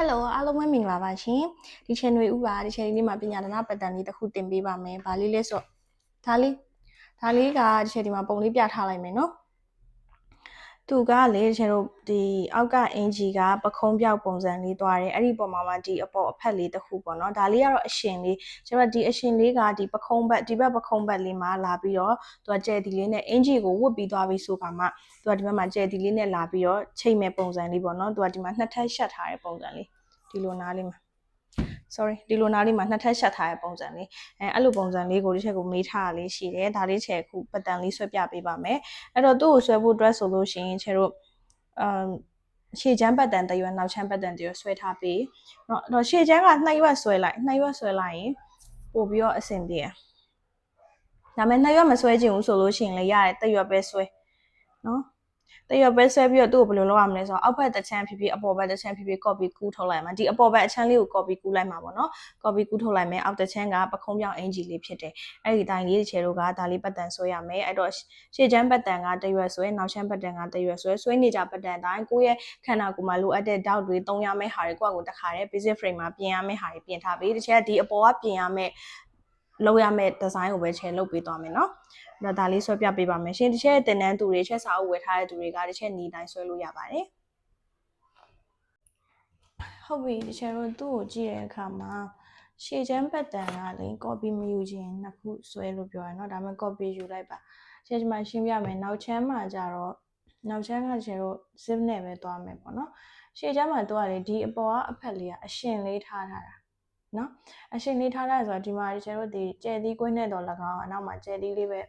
Hello အားလုံးပဲမင်္ဂလာပါရှင်ဒီ channel ဥပါဒီ channel လေးမှာပညာဒနာပတ်တန်လေးတစ်ခုတင်ပေးပါမယ်ဗာလေးလဲဆိုဒါလေးဒါလေးကဒီ channel ဒီမှာပုံလေးပြထားလိုက်မယ်နော် သူကလေကျွန်တော်ဒီအောက်ကအင်ဂျီကပခုံးပြောက်ပုံစံလေးသွားတယ်အဲ့ဒီပုံမှာမှဒီအပေါ်အဖက်လေးတစ်ခုပေါ့နော်ဒါလေးကတော့အရှင်လေးကျွန်တော်ဒီအရှင်လေးကဒီပခုံးဘက်ဒီဘက်ပခုံးဘက်လေးမှာလာပြီးတော့သူကကျဲဒီလေးနဲ့အင်ဂျီကိုဝတ်ပြီးသွားပြီးဆိုခါမှသူကဒီဘက်မှာကျဲဒီလေးနဲ့လာပြီးတော့ချိန်မဲ့ပုံစံလေးပေါ့နော်သူကဒီမှာနှစ်ထပ်ရှက်ထားတဲ့ပုံစံလေးဒီလိုနားလေးမှာ sorry ဒီလိုနားလေးမှာနှစ်ထပ်ရှက်ထားတဲ့ပုံစံလေးအဲအဲ့လိုပုံစံလေးကိုဒီချက်ကိုမေးထားတာလေးရှိတယ်ဒါလေးချက်ခုပတ်တန်လေးဆွဲပြပေးပါမယ်အဲ့တော့သူ့ကိုဆွဲဖို့ dress ဆိုလို့ရှိရင်ချေတို့အမ်ရှေ့ချမ်းပတ်တန်တရွယ်နောက်ချမ်းပတ်တန်တရွယ်ဆွဲထားပြီးเนาะအဲ့တော့ရှေ့ချမ်းကနှစ်ရွက်ဆွဲလိုက်နှစ်ရွက်ဆွဲလိုက်ရင်ပို့ပြီးတော့အဆင်ပြေတယ်ဒါပေမဲ့နှစ်ရွက်မဆွဲချင်ဘူးဆိုလို့ရှိရင်လည်းရတယ်တရွက်ပဲဆွဲเนาะ တရွက်ပဲဆွဲပြီးတော့သူ့ကိုဘယ်လိုလုပ်ရမလဲဆိုတော့အောက်ဘက်တစ်ချမ်းဖြစ်ဖြစ်အပေါ်ဘက်တစ်ချမ်းဖြစ်ဖြစ် copy ကူးထုတ်လိုက်မှာဒီအပေါ်ဘက်အချမ်းလေးကို copy ကူးလိုက်မှာပေါ့နော် copy ကူးထုတ်လိုက်မယ်အောက်တစ်ချမ်းကပခုံးပြောင်းအင်ဂျီလေးဖြစ်တယ်အဲ့ဒီအတိုင်းလေးချေတို့ကဒါလေးပတ်တန်ဆွဲရမယ်အဲ့တော့ရှေ့ချမ်းပတ်တန်ကတရွက်ဆွဲနောက်ချမ်းပတ်တန်ကတရွက်ဆွဲဆွဲနေကြပတ်တန်တိုင်းကိုယ့်ရဲ့ခန္ဓာကိုယ်မှာလိုအပ်တဲ့တောက်တွေသုံးရမယ့်ဟာတွေကိုယ့်ကိုယ်တခါတည်း basic frame မှာပြင်ရမယ့်ဟာတွေပြင်ထားပြီးတစ်ချက်ကဒီအပေါ်ကပြင်ရမယ့်လောက်ရမယ့်ဒီဇိုင်းကိုပဲချဲလုပ်ပေးသွားမယ်เนาะအဲ့ တော့ဒါလေးဆွဲပြပေးပါမယ်ရှင်တစ်ချက်တင်တန်းသူတွေချက်စာအုပ်ဝယ်ထားတဲ့သူတွေကတစ်ချက်ညီတိုင်းဆွဲလို့ရပါတယ်ဟုတ်ပြီတစ်ချက်တော့သူ့ကိုကြည့်တဲ့အခါမှာရှေ့ချမ်းပတ်တန်ကလည်း copy မယူခြင်းနှစ်ခုဆွဲလို့ပြောရနော်ဒါပေမဲ့ copy ယူလိုက်ပါရှေ့ချမ်းမှာရှင်းပြမယ်နောက်ချမ်းမှာကြတော့နောက်ချမ်းကကျတော့ zip နဲ့ပဲသွားမယ်ပေါ့နော်ရှေ့ချမ်းမှာတော့လေဒီအပေါ်ကအဖက်လေးကအရှင်လေးထားထားတာနော်အရှင်လေးထားတာဆိုတော့ဒီမှာကျတို့ဒီကျဲသီးကွင်းနဲ့တော့၎င်းအနောက်မှာကျဲသီးလေးပဲ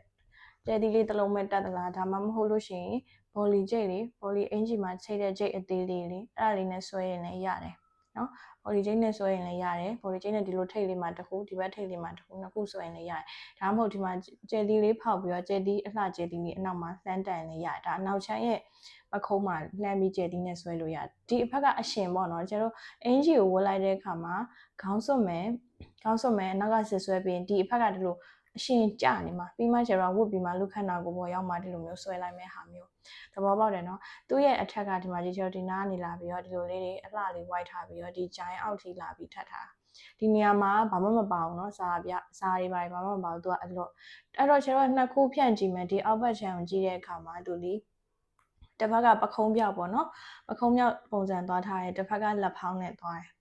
ကျဲသီးလေးတစ်လုံးပဲတက်သလားဒါမှမဟုတ်လို့ရှိရင်ဘောလီကျိတ်လေးဘောလီအင်ဂျီမှာချိတ်တဲ့ကျိတ်အသေးလေးလေးအဲ့ဒါလေးနဲ့ဆွဲရင်လည်းရတယ်နော်ဘောလီကျိတ်နဲ့ဆွဲရင်လည်းရတယ်ဘောလီကျိတ်နဲ့ဒီလိုထိတ်လေးမှာတစ်ခုဒီဘက်ထိတ်လေးမှာတစ်ခုနှစ်ခုဆွဲရင်လည်းရတယ်ဒါမှမဟုတ်ဒီမှာကျဲသီးလေးဖောက်ပြီးတော့ကျဲသီးအလှကျဲသီးလေးအနောက်မှာလှမ်းတန်လည်းရတယ်ဒါအနောက်ချမ်းရဲ့ပခုံးမှာလှမ်းပြီးကျဲသီးနဲ့ဆွဲလို့ရတယ်ဒီအဖက်ကအရှင်ပေါ့နော်ကျတို့အင်ဂျီကိုဝတ်လိုက်တဲ့အခါမှာခေါင်းစွပ်မယ်ခေါင်းစွပ်မယ်နောက်ကဆစ်ဆွဲပြီးဒီအဖက်ကဒီလို အရှင်ကြနေမှာပြီးမှကျတော့ဝတ်ပြီးမှလူခန္ဓာကိုယ်ပေါ်ရောက်မှဒီလိုမျိုးဆွဲလိုက်မဲ့ဟာမျိုးသဘောပေါက်တယ်နော်သူ့ရဲ့အထက်ကဒီမှာဒီချောဒီနားနေလာပြီးတော့ဒီလိုလေးတွေအလှလေး white ထားပြီးတော့ဒီဂျိုင်းအောက်ထိလာပြီးထပ်ထားဒီနေရာမှာဘာမှမပါဘူးเนาะစာပြစာတွေပါဘာမှမပါဘူးသူကအလို့အဲ့တော့ကျတော့နှစ်ခုဖြန့်ကြည့်မယ်ဒီအောက်ဘက်ချန်ကိုကြည့်တဲ့အခါမှာသူလီတစ်ဖက်ကပခုံးပြောက်ပေါ့နော်ပခုံးပြောက်ပုံစံသွားထားတယ်တစ်ဖက်ကလက်ဖောင်းနဲ့သွားတယ်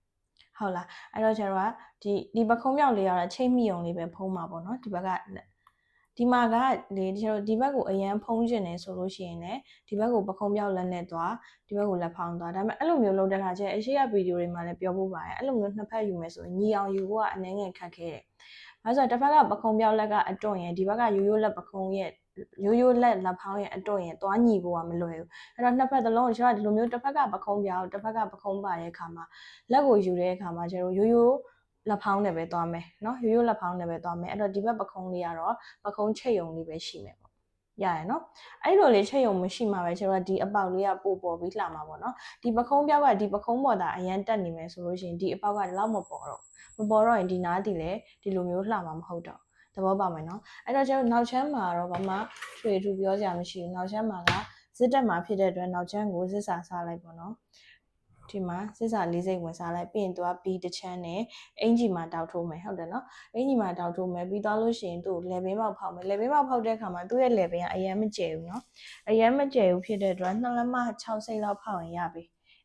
ဟုတ်လားအဲ့တော့ကျတော့ဒီဒီပခုံးပြောက်လေးကတော့ချိတ်မိုံလေးပဲဖုံးမှာပေါ့နော်ဒီဘက်ကဒီမှာကလေဒီကျတော့ဒီဘက်ကိုအရန်ဖုံးကျင်နေဆိုလို့ရှိရင်လည်းဒီဘက်ကိုပခုံးပြောက်လက်နဲ့သွားဒီဘက်ကိုလက်ဖောင်းသွားဒါပေမဲ့အဲ့လိုမျိုးလုပ်တဲ့ခါကျအရှိရဗီဒီယိုတွေမှာလည်းပြောဖို့ပါတယ်အဲ့လိုမျိုးနှစ်ဖက်ယူမယ်ဆိုရင်ညီအောင်ယူဖို့ကအနည်းငယ်ခက်ခဲတယ်။ဒါဆိုတော့တစ်ဖက်ကပခုံးပြောက်လက်ကအတွန့်ရင်ဒီဘက်ကရိုးရိုးလက်ပခုံးရဲ့ ရိုးရိုးလက်လက်ဖောင်းရဲ့အတွန့်ရင်သွားညီဖို့ကမလွယ်ဘူး။အဲ့တော့နှစ်ဖက်သလုံးကျွန်တော်ဒီလိုမျိုးတစ်ဖက်ကပခုံးပြောက်တစ်ဖက်ကပခုံးပါတဲ့အခါမှာလက်ကိုယူတဲ့အခါမှာကျတော့ရိုးရိုးလက်ဖောင်းနဲ့ပဲသွားမယ်เนาะရိုးရိုးလက်ဖောင်းနဲ့ပဲသွားမယ်အဲ့တော့ဒီဘက်ပခုံးလေးကတော့ပခုံးချိတ်ယုံလေးပဲရှိမယ်ပေါ့ရရနော်အဲ့လိုလေးချက်ရုံမရှိမှပဲကျွန်တော်ဒီအပေါက်လေးကပို့ပေါ်ပြီးလှမှာပေါ့နော်ဒီပခုံးပြောက်ကဒီပခုံးပေါ်တာအရန်တက်နေမယ်ဆိုလို့ရှိရင်ဒီအပေါက်ကလောက်မပေါ်တော့မပေါ်တော့ရင်ဒီနားတည်လေဒီလိုမျိုးလှမှာမဟုတ်တော့ သဘောပေါက်မယ်နော်အဲ့တော့ကျွန်တော်နောက်ချမ်းမှာတော့ဘာမှထွေထူပြောကြမရှိဘူးနောက်ချမ်းမှာကဇစ်တက်မှာဖြစ်တဲ့အတွက်နောက်ချမ်းကိုဇစ်စာစားလိုက်ပေါ့နော်ဒီမှာစစ်စာလေးစိတ်ဝင်စားလိုက်ပြီးရင်သူကပြီးတစ်ချမ်းနဲ့အင်ဂျီမှာတောက်ထိုးမယ်ဟုတ်တယ်နော်အင်ဂျီမှာတောက်ထိုးမယ်ပြီးသွားလို့ရှိရင်သူ့လေဘင်းပေါက်ဖောက်မယ်လေဘင်းပေါက်ဖောက်တဲ့အခါမှာသူ့ရဲ့လေဘင်းကအရင်မကျယ်ဘူးနော်အရင်မကျယ်ဘူးဖြစ်တဲ့အတွက်နှစ်လက်မ6စိတ်လောက်ဖောက်ရင်ရပြီ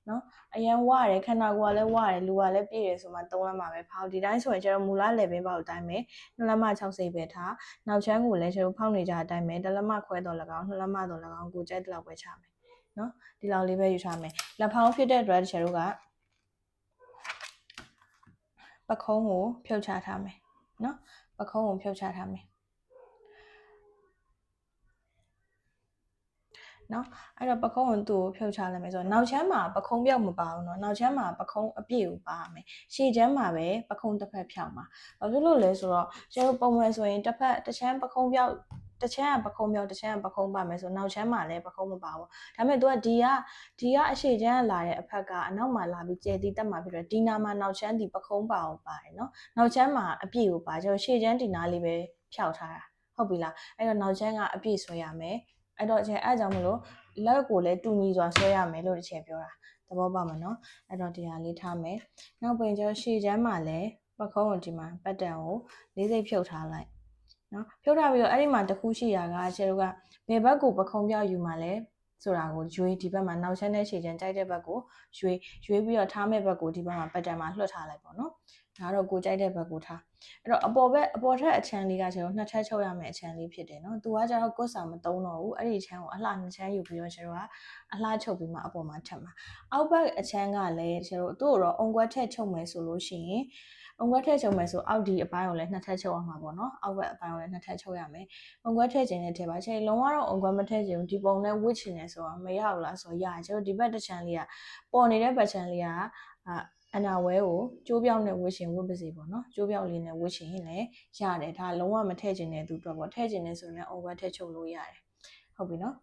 နော်အရင်ဝရတယ်ခန္ဓာကိုယ်ကလည်းဝရတယ်လူကလည်းပြည့်တယ်ဆိုမှ3လက်မပဲဖောက်ဒီတိုင်းဆိုရင်ကျတော့မူလလေဘင်းပေါက်အတိုင်းပဲနှစ်လက်မ6စိတ်ပဲထားနောက်ချမ်းကိုလည်းကျတော့ဖောက်နေကြအတိုင်းပဲတစ်လက်မခွဲတော့၎င်းနှစ်လက်မတော့၎င်းကိုကျဲတဲ့လောက်ပဲချမယ်နော်ဒီလောက်လေးပဲယူထားမယ်လက်ဖောင်းဖြစ်တဲ့အတွက်တချို့တို့ကပခုံးကိုဖြုတ်ချထားမယ်နော်ပခုံးကိုဖြုတ်ချထားမယ် နော်အဲ့တော့ပခုံးကိုသူ့ကိုဖြုတ်ချလိုက်မယ်ဆိုတော့နောက်ချမ်းမှာပခုံးပြောက်မပါဘူးနော်နောက်ချမ်းမှာပခုံးအပြည့်ကိုပါရမယ်ရှေ့ချမ်းမှာပဲပခုံးတစ်ဖက်ဖြောက်မှာဘာဖြစ်လို့လဲဆိုတော့ကျွန်တော်ပုံမှန်ဆိုရင်တစ်ဖက်တစ်ချမ်းပခုံးပြောက်တစ်ချမ်းကပခုံးပြောက်တစ်ချမ်းကပခုံးပါမယ်ဆိုနောက်ချမ်းမှာလည်းပခုံးမပါဘူးဒါပေမဲ့ तू ကဒီကဒီကအရှိချမ်းကလာတဲ့အဖက်ကအနောက်မှာလာပြီးကျဲတီတက်မှာဖြစ်တော့ဒီနာမှာနောက်ချမ်းဒီပခုံးပါအောင်ပါတယ်နော်နောက်ချမ်းမှာအပြည့်ကိုပါကျွန်တော်ရှေ့ချမ်းဒီနာလေးပဲဖြောက်ထားတာဟုတ်ပြီလားအဲ့တော့နောက်ချမ်းကအပြည့်ဆွဲရမယ် အဲ့တော့အချင်းအဲ့ကြောင့်မလို့လက်ကိုလည်းတူညီစွာဆွဲရမယ်လို့တစ်ချက်ပြောတာသဘောပေါက်မှာနော်အဲ့တော့ဒီဟာလေးထားမယ်နောက်ပြင်ကျတော့ရှေ့ချမ်းမှာလည်းပခုံးကိုဒီမှာပတ်တန်ကိုလေးစိတ်ဖြုတ်ထားလိုက်နော်ဖြုတ်ထားပြီးတော့အဲ့ဒီမှာတစ်ခုရှိရာကကျတို့ကဘယ်ဘက်ကိုပခုံးပြောက်ယူမှာလဲဆိုတာကိုရွေးဒီဘက်မှာနောက်ချမ်းတဲ့ရှေ့ချမ်းကြိုက်တဲ့ဘက်ကိုရွေးရွေးပြီးတော့ထားမဲ့ဘက်ကိုဒီဘက်မှာပတ်တန်မှာလွှတ်ထားလိုက်ပေါ့နော် ဒါတော့ကိုကြိုက်တဲ့ဘက်ကိုထားအဲ့တော့အပေါ်ဘက်အပေါ်ထက်အချမ်းလေးကကျတော့နှစ်ထပ်ချုပ်ရမယ့်အချမ်းလေးဖြစ်တယ်နော်။ तू ကကျတော့ကိုယ်စာမသုံးတော့ဘူး။အဲ့ဒီအချမ်းကိုအလှနှစ်ချမ်းယူပြီးတော့ကျတော့ကအလှချုပ်ပြီးမှအပေါ်မှာထပ်မှာ။အောက်ဘက်အချမ်းကလည်းကျတော့သူ့ကိုတော့အုံကွက်ထက်ချုပ်မယ်ဆိုလို့ရှိရင်အုံကွက်ထက်ချုပ်မယ်ဆိုအောက်ဒီအပိုင်းကိုလည်းနှစ်ထပ်ချုပ်အောင်မှာပေါ့နော်။အောက်ဘက်အပိုင်းကိုလည်းနှစ်ထပ်ချုပ်ရမယ်။အုံကွက်ထက်ခြင်းနဲ့ထည့်ပါ။ချိန်လုံးဝတော့အုံကွက်မထည့်ခြင်းဒီပုံနဲ့ဝစ်ချင်နေဆိုတော့မရဘူးလားဆိုတော့ရတယ်။ကျတော့ဒီဘက်တစ်ချမ်းလေးကပေါ်နေတဲ့ဘက်ချမ်းလေးက အာအနာဝဲကိုကျိုးပြောင်းနဲ့ဝှရှင်ဝှပါစေပေါ့နော်ကျိုးပြောင်းလေးနဲ့ဝှရှင်ရင်လည်းရတယ်ဒါလုံးဝမထည့်ချင်တဲ့သူအတွက်ပေါ့ထည့်ချင်နေဆိုရင် over ထည့်ချုပ်လို့ရတယ်ဟုတ်ပြီနော်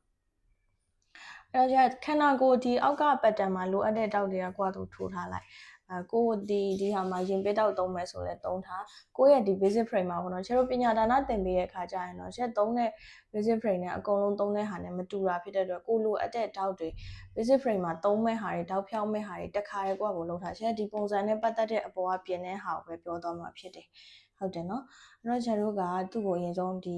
အဲ့တော့ခန္ဓာကိုယ်ဒီအောက်ကပတ်တန်မှာလိုအပ်တဲ့တောက်တွေကကိုယ့်အတူထိုးထားလိုက် အဲကိုဒီဒီဟာမှာရင်ပစ်တောက်သုံးမယ်ဆိုလဲသုံးထားကိုယ့်ရဲ့ဒီ basic frame မှာပေါ့နော်ကျတို့ပညာဒါနသင်ပေးတဲ့အခါကျရင်တော့ချက်သုံးတဲ့ basic frame နဲ့အကုန်လုံးသုံးတဲ့ဟာနဲ့မတူတာဖြစ်တဲ့အတွက်ကိုလိုအပ်တဲ့တောက်တွေ basic frame မှာသုံးမဲ့ဟာတွေတောက်ဖြောင်းမဲ့ဟာတွေတခါရဲကိုယ့်ကိုလုံးထားချက်ဒီပုံစံနဲ့ပတ်သက်တဲ့အပေါ်ကပြင်တဲ့ဟာကိုပဲပြောတော့မှာဖြစ်တယ်ဟုတ်တယ်နော်အဲ့တော့ကျတို့ကသူ့ကိုအရင်ဆုံးဒီ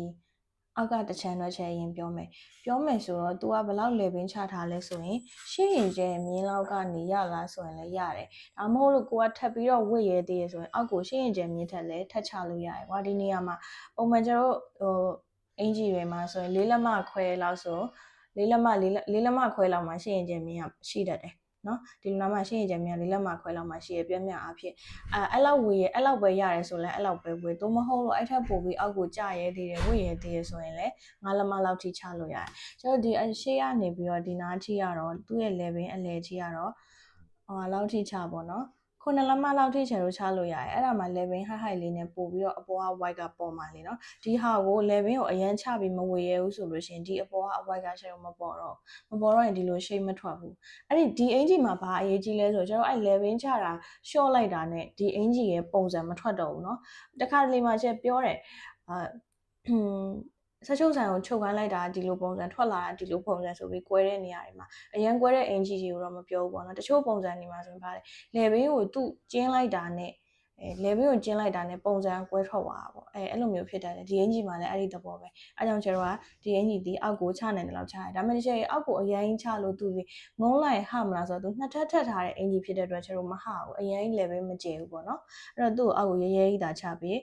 အောက်ကတစ်ချမ်းတော့ချက်ရင်ပြောမယ်ပြောမယ်ဆိုတော့ तू ကဘယ်လောက် level ချထားလဲဆိုရင်ရှင်းရင်ကျဲမြင်းလောက်ကနေရလားဆိုရင်လည်းရတယ်ဒါမှမဟုတ်လို့ကိုကထပ်ပြီးတော့ဝစ်ရဲသေးရဆိုရင်အောက်ကိုရှင်းရင်ကျဲမြင်းထက်လည်းထပ်ချလို့ရတယ်ကွာဒီနေရာမှာပုံမှန်ကျတော့ဟိုအင်ဂျီတွေမှာဆိုရင်လေးလက်မခွဲလောက်ဆိုလေးလက်မလေးလက်မခွဲလောက်မှာရှင်းရင်ကျဲမြင်းကရှိတတ်တယ် နော်ဒီလိုနာမှာရှင်းရင်ကျမြန်လေးလက်မှာခွဲလောက်မှာရှိရပြည့်မြအဖြစ်အဲအဲ့လောက်ဝေးရအဲ့လောက်ပဲရတယ်ဆိုလဲအဲ့လောက်ပဲဝေးသို့မဟုတ်လို့အဲ့ထက်ပိုပြီးအောက်ကိုကျရဲသေးတယ်ဝေးရဲသေးတယ်ဆိုရင်လည်းငါးလက်မလောက်ထိချလို့ရတယ်ကျွန်တော်ဒီအရှိကနေပြီးတော့ဒီနားထိရတော့သူ့ရဲ့ level အလဲထိရတော့ဟိုလောက်ထိချပေါ့နော် ခုနှစ်လက်မလောက်ထိချယ်လို့ချလို့ရတယ်အဲ့ဒါမှ level high high လေးနဲ့ပို့ပြီးတော့အပေါ်က white ကပေါ်မှာလေနော်ဒီဟာကို level ကိုအရန်ချပြီးမဝေရဘူးဆိုလို့ရှင်ဒီအပေါ်က white က shade မပေါ်တော့မပေါ်တော့ရင်ဒီလို shade မထွက်ဘူးအဲ့ဒီဒီအင်ဂျီမှာဘာအရေးကြီးလဲဆိုတော့ကျွန်တော်အဲ့ level ချတာ short လိုက်တာနဲ့ဒီအင်ဂျီရဲ့ပုံစံမထွက်တော့ဘူးเนาะတခါတလေမှချက်ပြောတယ်အာ ဆက်ချုပ်ဆိုင်ကိုချုပ်ခိုင်းလိုက်တာဒီလိုပုံစံထွက်လာတာဒီလိုပုံစံဆိုပြီးကွဲတဲ့နေရာတွေမှာအရန်ကွဲတဲ့အင်ဂျီတွေကိုတော့မပြောဘူးပေါ့နော်တချို့ပုံစံတွေမှာဆိုရင်ပါတယ်လေဘင်းကိုသူ့ကျင်းလိုက်တာနဲ့ အဲလေဘင်းကိုကျင်းလိုက်တာနဲ့ပုံစံကွဲထွက်သွားတာပေါ့အဲအဲ့လိုမျိုးဖြစ်တတ်တယ်ဒီအင်ဂျီမှာလည်းအဲ့ဒီသဘောပဲအဲကြောင့်ကျတော့ကဒီအင်ဂျီဒီအောက်ကိုချနိုင်တယ်လို့ချရတယ်ဒါပေမဲ့ဒီချက်အောက်ကိုအရင်ချလို့သူတွေငုံးလိုက်ဟမလားဆိုတော့သူနှစ်ထပ်ထပ်ထားတဲ့အင်ဂျီဖြစ်တဲ့အတွက်ကျတော့မဟဘူးအရင်လေဘင်းမကျေဘူးပေါ့နော်အဲ့တော့သူ့ကိုအောက်ကိုရဲရဲကြီးတာချပြီး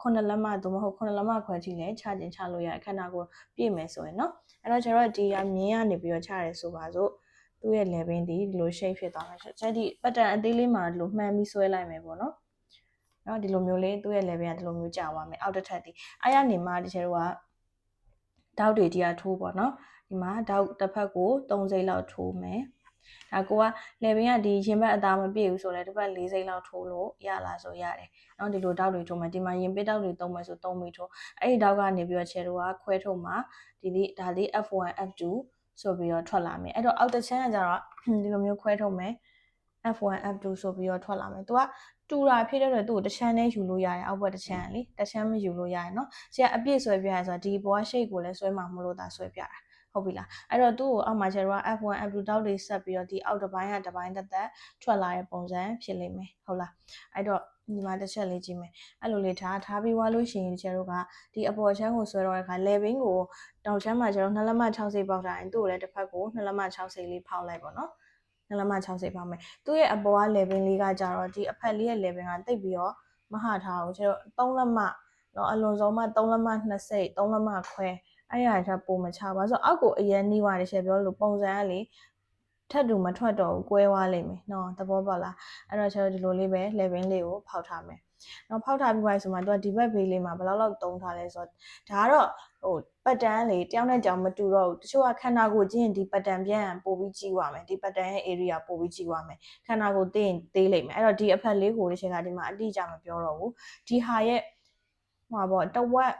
ခုနှစ်လက်မသို့မဟုတ်ခုနှစ်လက်မခွဲကြည့်လဲချခြင်းချလို့ရခန္ဓာကိုယ်ပြည့်မယ်ဆိုရင်နော်အဲ့တော့ကျတော့ဒီကမြင်းကနေပြီးတော့ချရဲဆိုပါစို့သူ့ရဲ့ level ဒီဒီလို shape ဖြစ်သွားမှာချက်ဒီ pattern အသေးလေးမှာဒီလိုမှန်ပြီးဆွဲလိုက်မယ်ပေါ့နော် နော်ဒီလိုမျိုးလေးသူ့ရဲ့ level ကဒီလိုမျိုးကြာသွားမယ်အောက်တစ်ထပ်ဒီအဲ့ရနေမှဒီကျတော့ကတောက်တွေဒီကထိုးပေါ့နော်ဒီမှာတောက်တစ်ဖက်ကို3စိမ့်လောက်ထိုးမယ်ဒါကိုက level ကဒီရင်ဘတ်အသားမပြည့်ဘူးဆိုလဲတစ်ပတ်၄စိမ့်လောက်ထိုးလို့ရလားဆိုရတယ်။နော်ဒီလိုတောက်တွေထိုးမယ်ဒီမှာရင်ပစ်တောက်တွေသုံးမယ်ဆိုသုံးပြီးထိုးအဲ့ဒီတောက်ကနေပြီးတော့ခြေတို့ကခွဲထုတ်မှာဒီလေးဒါလေး F1 F2 ဆိုပြီးတော့ထွက်လာမယ်။အဲ့တော့အောက်တစ်ချမ်းကကြတော့ဒီလိုမျိုးခွဲထုတ်မယ် F1 F2 ဆိုပြီးတော့ထွက်လာမယ်။ तू ကတူတာဖြစ်တဲ့အတွက်သူ့ကိုတစ်ချမ်းနဲ့ယူလို့ရတယ်အောက်ဘက်တစ်ချမ်းလေတစ်ချမ်းမယူလို့ရတယ်နော်။ကျအပြည့်ဆွဲပြရဆိုတော့ဒီဘောကရှိတ်ကိုလည်းဆွဲမှာမလို့ဒါဆွဲပြတာ။ဟုတ်ပြီလားအဲ့တော့သူ့ကိုအောက်မှာကျတော့ F1 F2 တောက်တွေဆက်ပြီးတော့ဒီအောက်တစ်ပိုင်းကတစ်ပိုင်းသက်သက်ထွက်လာတဲ့ပုံစံဖြစ်လိမ့်မယ်ဟုတ်လားအဲ့တော့ဒီမှာတစ်ချက်လေးကြည့်မယ်အဲ့လိုလေးထားထားပြီးွားလို့ရှိရင်ကျတို့ကဒီအပေါ်ချမ်းကိုဆွဲတော့တဲ့ခါ level ကိုတောင်ချမ်းမှာကျတော့2လက်မ6စိတ်ပေါက်ထားရင်သူ့ကိုလည်းတစ်ဖက်ကို2လက်မ6စိတ်လေးဖောက်လိုက်ပါတော့ နှလမ60ပေါက်မယ်သူ့ရဲ့အပေါ်က level လေးကကြတော့ဒီအဖက်လေးရဲ့ level ကတိတ်ပြီးတော့မဟာထားအောင်ကျတော့3လက်မတော့အလွန်ဆုံးမှ3လက်မ2စိတ်3လက်မခွဲအဲ့ရတာပုံမချပါဆိုအောက်ကိုအရင်နှီးသွားတယ်ရှယ်ပြောလို့ပုံစံကလေထက်တူမထွက်တော့ဘူးကွဲသွားလိမ့်မယ်နော်သဘောပေါက်လားအဲ့တော့ကျွန်တော်ဒီလိုလေးပဲ level လေးကိုဖောက်ထားမယ်နော်ဖောက်ထားပြီးပါဆိုမှသူကဒီဘက်ဘေးလေးမှာဘယ်လောက်လောက်တုံးထားလဲဆိုတော့ဒါကတော့ ဟိုပတ်တန်းလေတယောက်နဲ့ကြောင်မတူတော့ဘူးတချို့ကခန္ဓာကိုယ်ချင်းဒီပတ်တန်းပြန်ပို့ပြီးကြည့်ရမယ်ဒီပတ်တန်းရဲ့ area ပို့ပြီးကြည့်ရမယ်ခန္ဓာကိုယ်သိရင်သေးလိမ့်မယ်အဲ့တော့ဒီအဖက်လေးကိုတစ်ချက်ကဒီမှာအတိအကျမပြောတော့ဘူးဒီဟာရဲ့ဟိုပါပေါ့တဝက်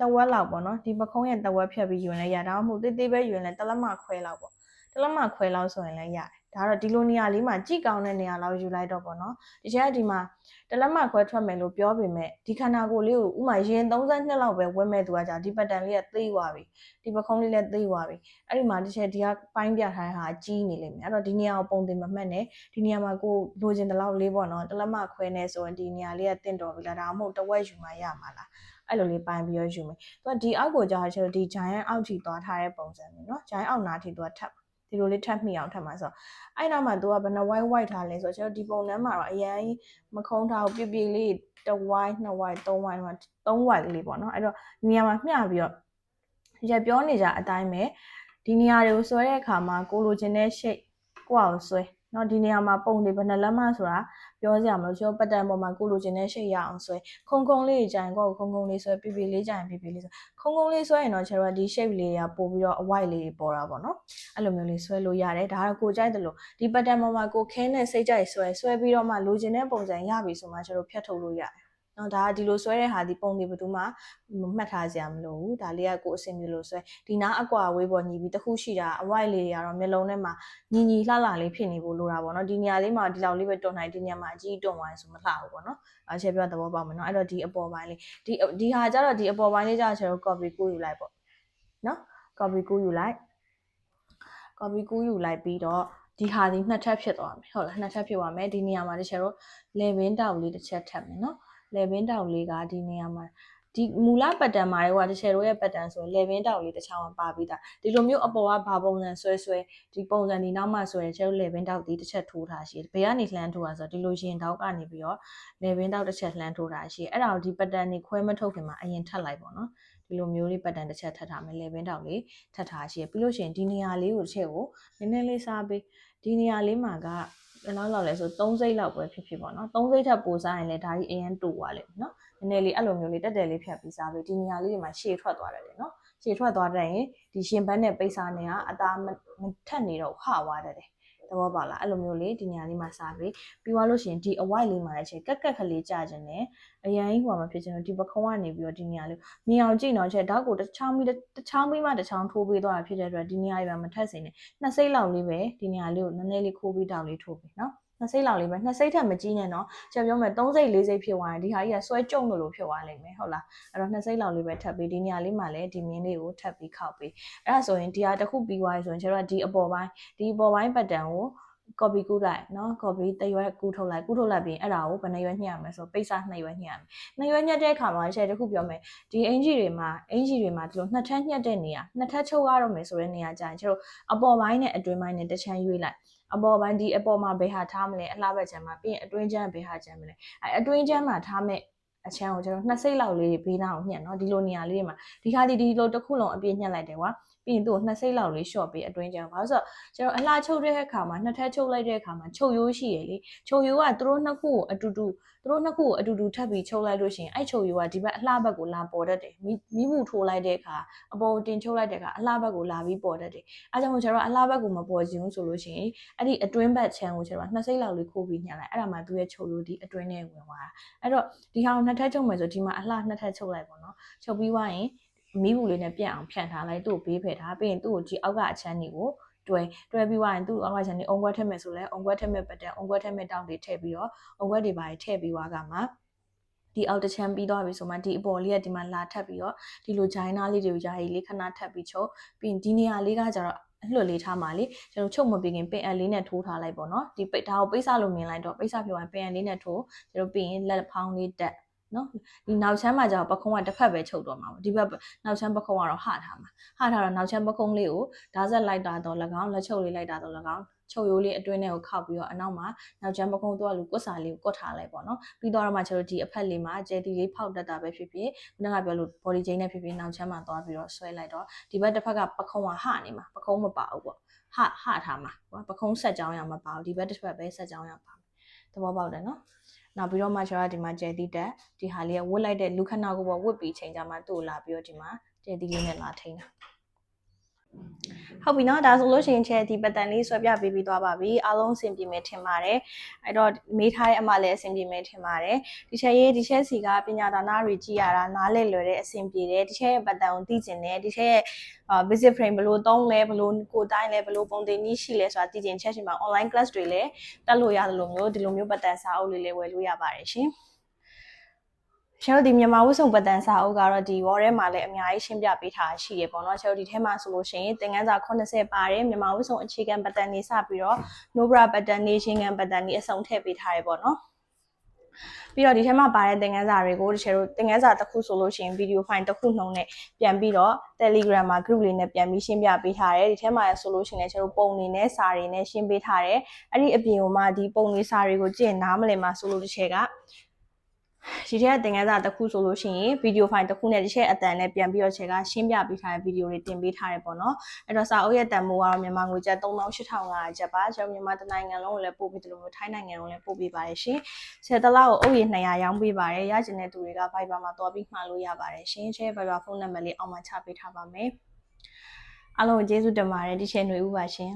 တဝက်လောက်ပေါ့နော်ဒီပခုံးရဲ့တဝက်ဖြတ်ပြီးယူရင်လည်းရဒါမှမဟုတ်တေးသေးပဲယူရင်လည်းတလက်မခွဲလောက်ပေါ့တလက်မခွဲလောက်ဆိုရင်လည်းရတယ် ဒါတော့ဒီလိုနေရာလေးမှာကြည်ကောင်းတဲ့နေရာလောက်ယူလိုက်တော့ပေါ့နော်ဒီချက်ကဒီမှာတလက်မခွဲထွက်မယ်လို့ပြောပေမဲ့ဒီခန္ဓာကိုယ်လေးကိုဥမာရင်32လောက်ပဲဝက်မဲ့သူကကြာဒီပတ်တန်လေးကသိသွားပြီဒီပခုံးလေးလည်းသိသွားပြီအဲ့ဒီမှာဒီချက်ဒီကပိုင်းပြထားတဲ့ဟာကြီးနေလိမ့်မယ်အဲ့တော့ဒီနေရာကိုပုံတင်မမှတ်နဲ့ဒီနေရာမှာကိုလိုချင်တဲ့လောက်လေးပေါ့နော်တလက်မခွဲနေဆိုရင်ဒီနေရာလေးကတင့်တော်ပြီလားဒါမှမဟုတ်တဝက်ယူမှရမှာလားအဲ့လိုလေးပိုင်းပြီးတော့ယူမယ်သူကဒီအောက်ကိုကြာချက်ဒီ giant အောက်ထိသွားထားတဲ့ပုံစံမျိုးနော် giant အောက်နားထိသူကထပ် ဒီလိုလေးထပ်မိအောင်ထပ်မှာဆိုတော့အဲ့နောက်မှာသူကဘယ်နှ white white ထားလဲဆိုတော့ကျွန်တော်ဒီပုံနှမ်းမှာတော့အရင်မခုံးထားဘူးပြပြလေးတစ် white နှစ် white သုံး white မှာသုံး white လေးပေါ့နော်အဲ့တော့ဒီနေရာမှာမျှပြီးတော့ရပြောနေကြအတိုင်းပဲဒီနေရာတွေကိုဆွဲတဲ့အခါမှာကိုလိုချင်တဲ့ shape ကိုယ့်အောင်ဆွဲ နော်ဒီနေရာမှာပုံတွေဘယ်နှလက်မဆိုတာပြောစရာမလိုကျွန်တော်ပတ်တန်ပေါ်မှာကိုလိုချင်တဲ့ရှေ့ရအောင်ဆွဲခုံခုံလေးကြိုင်ကောက်ခုံခုံလေးဆွဲပြပြလေးကြိုင်ပြပြလေးဆွဲခုံခုံလေးဆွဲရင်တော့ကျွန်တော်ဒီ shape လေးတွေကပို့ပြီးတော့အဝိုက်လေးပေါ်တာပေါ့နော်အဲ့လိုမျိုးလေးဆွဲလို့ရတယ်ဒါတော့ကိုကြိုက်တယ်လို့ဒီပတ်တန်ပေါ်မှာကိုခင်းတဲ့စိတ်ကြိုက်ဆွဲဆွဲပြီးတော့မှလိုချင်တဲ့ပုံစံရပြီဆိုမှကျွန်တော်ဖြတ်ထုတ်လို့ရတယ် နော်ဒါကဒီလိုဆွဲတဲ့ဟာဒီပုံတွေဘယ်သူမှမှတ်ထားကြမလို့ဘူးဒါလေးကကိုအစင်မျိုးလို့ဆွဲဒီနားအကွာဝေးပေါ်ညီပြီးတစ်ခုရှိတာအဝိုက်လေးတွေကတော့မျက်လုံးထဲမှာညီညီလှလှလေးဖြစ်နေဖို့လိုတာပေါ့နော်ဒီနေရာလေးမှာဒီလောက်လေးပဲတွန်းနိုင်ဒီနေရာမှာအကြီးတွန်းသွားရင်ဆိုမလှဘူးပေါ့နော်အချက်ပြသဘောပေါက်မယ်နော်အဲ့တော့ဒီအပေါ်ပိုင်းလေးဒီဒီဟာကျတော့ဒီအပေါ်ပိုင်းလေးကျတော့ကျွန်တော် copy ကူးယူလိုက်ပေါ့နော် copy ကူးယူလိုက် copy ကူးယူလိုက်ပြီးတော့ဒီဟာဒီနှစ်ထပ်ဖြစ်သွားမယ်ဟုတ်လားနှစ်ထပ်ဖြစ်သွားမယ်ဒီနေရာမှာတချို့ level တောက်လေးတစ်ချက်ထပ်မယ်နော် level တောက်လေးကဒီနေရာမှာဒီမူလပတ်တန်မှာတွေကတချေတို့ရဲ့ပတ်တန်ဆိုရင် level တောက်လေးတစ်ချောင်းပါပြီးသားဒီလိုမျိုးအပေါ်ကဘာပုံစံဆွဲဆွဲဒီပုံစံဒီနောက်မှဆွဲချေတို့ level တောက်ဒီတစ်ချက်ထိုးထားရှိတယ်ဘယ်ကနေလှမ်းထိုးတာဆိုတော့ဒီလိုရင်တောက်ကနေပြီးတော့ level တောက်တစ်ချက်လှမ်းထိုးထားရှိတယ်အဲ့ဒါကိုဒီပတ်တန်นี่ခွဲမထုတ်ခင်မှာအရင်ထပ်လိုက်ပေါ့နော်ဒီလိုမျိုးလေးပတ်တန်တစ်ချက်ထပ်ထားမယ် level တောက်လေးထပ်ထားရှိတယ်ပြီးလို့ရှိရင်ဒီနေရာလေးကိုတစ်ချက်ကိုနည်းနည်းလေးစားပေးဒီနေရာလေးမှာက ဘယ်လောက်လောက်လဲဆို3စိတ်လောက်ပဲဖြစ်ဖြစ်ပေါ့နော်3စိတ်ထပ်ပိုစားရင်လည်းဒါကြီးအရင်တူသွားလိမ့်မယ်နော်နည်းနည်းလေးအဲ့လိုမျိုးလေးတက်တယ်လေးဖြတ်ပြီးစားပြီးဒီနေရာလေးတွေမှာရှေ့ထွက်သွားတယ်လေနော်ရှေ့ထွက်သွားတဲ့ရင်ဒီရှင်ဘတ်နဲ့ပိတ်စားနေကအသားမထက်နေတော့ဟွာသွားတယ် သဘောပေါက်လားအဲ့လိုမျိုးလေးဒီနေရာလေးမှာစားပြီးပြီးသွားလို့ရှိရင်ဒီအဝိုက်လေးမှာလည်းချိန်ကက်ကက်ကလေးကြာခြင်းနဲ့အရင်ဟိုမှာဖြစ်ခြင်းတော့ဒီပခုံးကနေပြီးတော့ဒီနေရာလေးမြင်အောင်ကြည့်တော့ချက်တောက်ကိုတစ်ချောင်းပြီးတစ်ချောင်းပြီးမှတစ်ချောင်းထိုးပေးသွားတာဖြစ်တဲ့အတွက်ဒီနေရာလေးမှာမထက်စင်နဲ့နှစ်စိမ့်လောက်လေးပဲဒီနေရာလေးကိုနည်းနည်းလေးခိုးပြီးတောက်လေးထိုးပေးနော် နှစ်စိမ့်လောက်လေးပဲနှစ်စိမ့်ထက်မကြီးနဲ့နော်ကျွန်တော်ပြောမယ်3စိမ့်4စိမ့်ဖြစ်သွားရင်ဒီဟာကြီးကဆွဲကြုံလို့လို့ဖြစ်သွားလိမ့်မယ်ဟုတ်လားအဲ့တော့နှစ်စိမ့်လောက်လေးပဲထပ်ပြီးဒီနေရာလေးမှာလည်းဒီမြင်းလေးကိုထပ်ပြီးခောက်ပြီးအဲ့ဒါဆိုရင်ဒီဟာတစ်ခုပြီးသွားပြီဆိုရင်ကျွန်တော်ကဒီအပေါ်ပိုင်းဒီအပေါ်ပိုင်းပတ်တန်ကို copy ကူးလိုက်เนาะ copy တရွက်ကူးထုတ်လိုက်ကူးထုတ်လိုက်ပြီးအဲ့ဒါကိုဘယ်နှရွက်ညှက်ရမလဲဆိုပိတ်စာနှစ်ရွက်ညှက်ရမယ်နှစ်ရွက်ညှက်တဲ့အခါမှာရှယ်တစ်ခုပြောမယ်ဒီအင်ဂျီတွေမှာအင်ဂျီတွေမှာဒီလိုနှစ်ထပ်ညှက်တဲ့နေရာနှစ်ထပ်ချုပ်ရတော့မယ်ဆိုတဲ့နေရာကျရင်ကျတို့အပေါ်ပိုင်းနဲ့အတွင်းပိုင်းနဲ့တစ်ချမ်းရွေးလိုက် အပေါ်ပိုင်းဒီအပေါ်မှာဘယ်ဟာထားမလဲအလှဘက်ချမ်းမှာပြီးရင်အတွင်းချမ်းဘယ်ဟာချမ်းမလဲအဲအတွင်းချမ်းမှာထားမဲ့အချမ်းကိုကျွန်တော်နှစ်စိတ်လောက်လေးဘေးနားကိုညှက်နော်ဒီလိုနေရာလေးတွေမှာဒီခါဒီဒီလိုတစ်ခုလုံးအပြည့်ညှက်လိုက်တယ်ကွာ ပြီးရင်သူ့ကိုနှစ်စိတ်လောက်လေး short ပေးအတွင်းချမ်းဘာလို့ဆိုတော့ကျွန်တော်အလှချုပ်တဲ့အခါမှာနှစ်ထပ်ချုပ်လိုက်တဲ့အခါမှာချုပ်ရိုးရှိရလေချုပ်ရိုးကသူတို့နှစ်ခုကိုအတူတူသူတို့နှစ်ခုကိုအတူတူထပ်ပြီးချုပ်လိုက်လို့ရှိရင်အဲ့ချုပ်ရိုးကဒီဘက်အလှဘက်ကိုလာပေါ်တတ်တယ်မိမှုထိုးလိုက်တဲ့အခါအပေါ်တင်ချုပ်လိုက်တဲ့အခါအလှဘက်ကိုလာပြီးပေါ်တတ်တယ်အဲကြောင့်မို့ကျွန်တော်အလှဘက်ကိုမပေါ်ချင်ဘူးဆိုလို့ရှိရင်အဲ့ဒီအတွင်းဘက်ချမ်းကိုကျွန်တော်နှစ်စိတ်လောက်လေးခိုးပြီးညှက်လိုက်အဲ့ဒါမှသူ့ရဲ့ချုပ်ရိုးဒီအတွင်းထဲဝင်သွားတာအဲ့တော့ဒီဟာကိုနှစ်ထပ်ချုပ်မယ်ဆိုဒီမှာအလှနှစ်ထပ်ချုပ်လိုက်ပေါ့နော်ချုပ်ပြီးွားရင် မီးဘူးလေးနဲ့ပြတ်အောင်ဖြန့်ထားလိုက်သူ့ကိုဘေးဖယ်ထားပြီးရင်သူ့ကိုကြည့်အောက်ကအချမ်းတွေကိုတွဲတွဲပြီးွားရင်သူ့အောက်ကချမ်းတွေအုံခွက်ထက်မဲ့ဆိုလဲအုံခွက်ထက်မဲ့ပတ်တဲ့အုံခွက်ထက်မဲ့တောက်တွေထည့်ပြီးတော့အုံခွက်တွေပါထည့်ပြီးွားကမှဒီအောက်တစ်ချမ်းပြီးသွားပြီဆိုမှဒီအပေါ်လေးကဒီမှာလာထပ်ပြီးတော့ဒီလိုဂျိုင်းနာလေးတွေကိုယာယီလေးခဏထပ်ပြီးချုပ်ပြီးရင်ဒီနေရာလေးကကျတော့အလှလေးထားမှလေကျွန်တော်ချုပ်မပြီးခင်ပင်အလေးနဲ့ထိုးထားလိုက်ပေါ့နော်ဒီပိတ်ဒါကိုပိတ်စလို့မြင်လိုက်တော့ပိတ်စပြောရင်ပင်အလေးနဲ့ထိုးကျွန်တော်ပြီးရင်လက်ဖောင်းလေးတက် နော်ဒီနောက်ချမ်းမှာကျတော့ပခုံးကတစ်ဖက်ပဲချုပ်တော့မှာပေါ့ဒီဘက်နောက်ချမ်းပခုံးကတော့ဟထားမှာဟထားတော့နောက်ချမ်းပခုံးလေးကိုဓာတ်ဆက်လိုက်တာတော့၎င်းလက်ချုပ်လေးလိုက်တာတော့၎င်းချုပ်ရိုးလေးအတွင်းထဲကိုခောက်ပြီးတော့အနောက်မှာနောက်ချမ်းပခုံးတော့လူကွတ်စာလေးကိုကွတ်ထားလိုက်ပေါ့နော်ပြီးတော့မှကျတော့ဒီအဖက်လေးမှာဂျယ်တီလေးဖောက်တတ်တာပဲဖြစ်ဖြစ်ခုနကပြောလို့ body chain နဲ့ဖြစ်ဖြစ်နောက်ချမ်းမှာသွားပြီးတော့ဆွဲလိုက်တော့ဒီဘက်တစ်ဖက်ကပခုံးကဟနေမှာပခုံးမပါဘူးပေါ့ဟဟထားမှာကွာပခုံးဆက်ကြောင်းရမှာပါဘူးဒီဘက်တစ်ဖက်ပဲဆက်ကြောင်းရပါမယ် သဘောပေါက်တယ်နော်နောက်ပြီးတော့မှကျွန်တော်ကဒီမှာကျဲတီတက်ဒီဟာလေးကဝတ်လိုက်တဲ့လူခဏကိုပေါ့ဝတ်ပြီးချိန်ကြမှာသူ့ကိုလာပြီးတော့ဒီမှာကျဲတီလေးနဲ့လာထိန်းတာ ဟုတ်ပြီเนาะဒါဆိုလို့ရှိရင်ချက်ဒီပတ်တန်လေးဆွဲပြပေးပြီးသွားပါပြီအားလုံးအဆင်ပြေမယ်ထင်ပါတယ်အဲ့တော့မေးထားတဲ့အမလည်းအဆင်ပြေမယ်ထင်ပါတယ်ဒီချက်ရေးဒီချက်စီကပညာဒါနတွေကြည်ရတာနားလည်လွယ်တဲ့အဆင်ပြေတယ်ဒီချက်ရဲ့ပတ်တန်ကိုသိကျင်တယ်ဒီချက်ရဲ့အာ visit frame ဘယ်လိုသုံးလဲဘယ်လိုကိုတိုင်းလဲဘယ်လိုပုံတင်နည်းရှိလဲဆိုတာသိကျင်ချက်ရှင်မှာ online class တွေလည်းတက်လို့ရတယ်လို့မျိုးဒီလိုမျိုးပတ်တန်စာအုပ်လေးလေးဝယ်လို့ရပါတယ်ရှင် ကျွန်တော်ဒီမြန်မာဝတ်စုံပတ်တန်စာအုပ်ကတော့ဒီ wall ထဲမှာလည်းအများကြီးရှင်းပြပေးထားရှိရပေါ့နော်ကျွန်တော်ဒီထဲမှာဆိုလို့ရှိရင်သင်ခန်းစာ80ပါတယ်မြန်မာဝတ်စုံအခြေခံပတ်တန်နေစပြီးတော့ Nobra ပတ်တန်နေချင်းကန်ပတ်တန်နေအစုံထည့်ပေးထားရပေါ့နော်ပြီးတော့ဒီထဲမှာပါတဲ့သင်ခန်းစာတွေကိုတချို့တို့သင်ခန်းစာတစ်ခုဆိုလို့ရှိရင်ဗီဒီယိုဖိုင်တစ်ခုနှုံနဲ့ပြန်ပြီးတော့ Telegram မှာ group လေးနဲ့ပြန်ပြီးရှင်းပြပေးထားတယ်ဒီထဲမှာဆိုလို့ရှိရင်လည်းကျွန်တော်တို့ပုံနေနဲ့စာတွေနဲ့ရှင်းပေးထားတယ်အဲ့ဒီအပြင်ကမှဒီပုံနေစာတွေကိုကြည့်ရင်နားမလည်မှာဆိုလို့တစ်ချက်က ဒီထဲကသင်ခန်းစာတစ်ခုဆိုလို့ရှိရင်ဗီဒီယိုဖိုင်တစ်ခုနဲ့တစ်ချက်အတန်နဲ့ပြန်ပြီးတော့ချက်ကရှင်းပြပေးထားတဲ့ဗီဒီယိုတွေတင်ပေးထားတယ်ပေါ့နော်အဲ့တော့စာအုပ်ရဲ့တန်ဖိုးကတော့မြန်မာငွေကျပ်38,500ကျပ်ပါကျွန်တော်မြန်မာတနိုင်ငံလုံးကိုလည်းပို့ပေးတယ်လို့မျိုးထိုင်းနိုင်ငံလုံးလည်းပို့ပေးပါတယ်ရှင်ဆယ်တလောက်ကိုအုပ်ရည်200ရောင်းပေးပါတယ်ရကျင်တဲ့သူတွေက Viber မှာတွားပြီးမှာလို့ရပါတယ်ရှင်ချဲ Viber ဖုန်းနံပါတ်လေးအောက်မှာချပေးထားပါမယ်အားလုံးကိုကျေးဇူးတင်ပါတယ်ဒီချိန်ຫນွေဥပါရှင်